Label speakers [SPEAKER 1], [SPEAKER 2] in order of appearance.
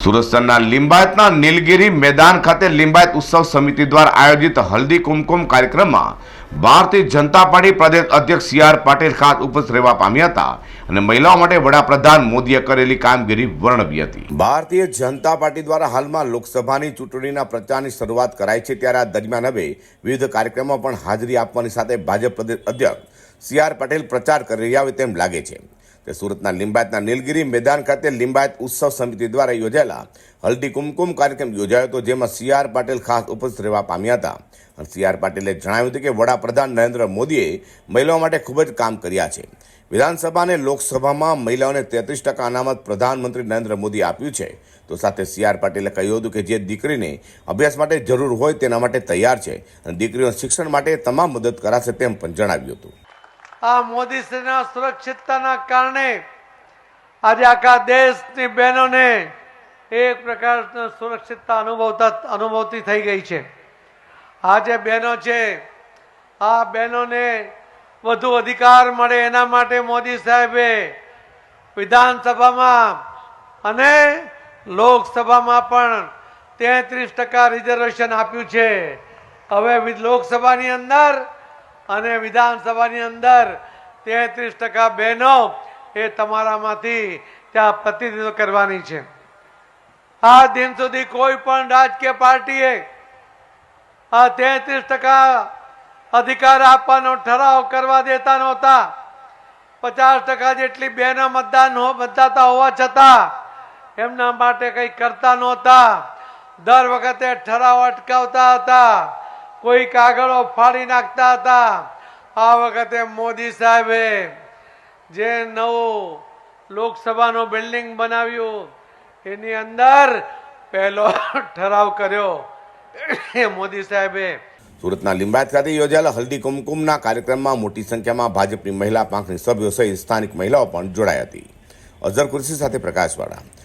[SPEAKER 1] સુરત શહેરના લિંબાયતના નીલગિરી મેદાન ખાતે લિંબાયત ઉત્સવ સમિતિ દ્વારા આયોજિત હલ્દી કુમકુમ કાર્યક્રમમાં ભારતીય જનતા પાર્ટી પ્રદેશ અધ્યક્ષ સી આર પાટીલ ખાસ ઉપસ્થિત રહેવા પામ્યા હતા અને મહિલાઓ માટે વડાપ્રધાન મોદીએ કરેલી કામગીરી વર્ણવી હતી. ભારતીય જનતા પાર્ટી દ્વારા હાલમાં લોકસભાની ચૂંટણીના પ્રચારની શરૂઆત કરાઈ છે ત્યારે આ દરમિયાન હવે વિવિધ કાર્યક્રમો પણ હાજરી આપવાની સાથે ભાજપ પ્રદેશ અધ્યક્ષ સી આર પટેલ પ્રચાર કરી રહ્યા હોય તેમ લાગે છે. તે સુરતના લિંબાયતના નીલગિરી મેદાન ખાતે લિંબાયત ઉત્સવ સમિતિ દ્વારા યોજાયેલા હલ્દી કુમકુમ કાર્યક્રમ યોજાયો હતો, જેમાં સી આર પાટીલ ખાસ ઉપસ્થિત રહેવા પામ્યા હતા. અને સી આર પાટીલે જણાવ્યું હતું કે વડાપ્રધાન નરેન્દ્ર મોદીએ મહિલાઓ માટે ખૂબ જ કામ કર્યા છે. વિધાનસભા અને લોકસભામાં મહિલાઓને તેત્રીસ ટકા અનામત પ્રધાનમંત્રી નરેન્દ્ર મોદી આપ્યું છે. તો સાથે સી આર પાટીલે કહ્યું હતું કે જે દીકરીને અભ્યાસ માટે જરૂર હોય તેના માટે તૈયાર છે અને દીકરીઓ શિક્ષણ માટે તમામ મદદ કરાશે તેમ પણ જણાવ્યું હતું.
[SPEAKER 2] આ મોદીશ્રીના સુરક્ષિતતાના કારણે આજે આખા દેશની બહેનોને એક પ્રકારનો સુરક્ષિતતા અનુભવતા અનુભવતી થઈ ગઈ છે. આ જે બહેનો છે, આ બહેનોને વધુ અધિકાર મળે એના માટે મોદી સાહેબે વિધાનસભામાં અને લોકસભામાં પણ તેત્રીસ ટકા રિઝર્વેશન આપ્યું છે. હવે લોકસભાની અંદર અને વિધાનસભાની અંદર તેત્રીસ ટકા બહેનો એ તમારામાંથી ત્યાં પ્રતિનિધિત્વ કરવાની છે. આ દિન સુધી કોઈ પણ રાજકીય પાર્ટીએ આ તેત્રીસ ટકા અધિકાર આપવાનો ઠરાવ કરવા દેતા નહોતા. પચાસ ટકા જેટલી બહેનો મતદાન મતદાતા હોવા છતાં એમના માટે કંઈ કરતા નહોતા. દર વખતે ઠરાવ અટકાવતા હતા. કોઈ કાગળો ફાડી નાખતા હતા. આ વખતે મોદી સાહેબે જે નવું લોકસભાનું બિલ્ડિંગ બનાવ્યું, એની અંદર પહેલો ઠરાવ કર્યો. એ મોદી સાહેબે
[SPEAKER 1] સુરતના લિંબાયત ખાતે યોજાયેલા હલ્દી કુમકુમના કાર્યક્રમમાં મોટી સંખ્યામાં ભાજપની મહિલા પાંખની સભ્યો સહિત સ્થાનિક મહિલાઓ પણ જોડાઈ હતી. અઝર કુર્સી સાથે પ્રકાશવાળા.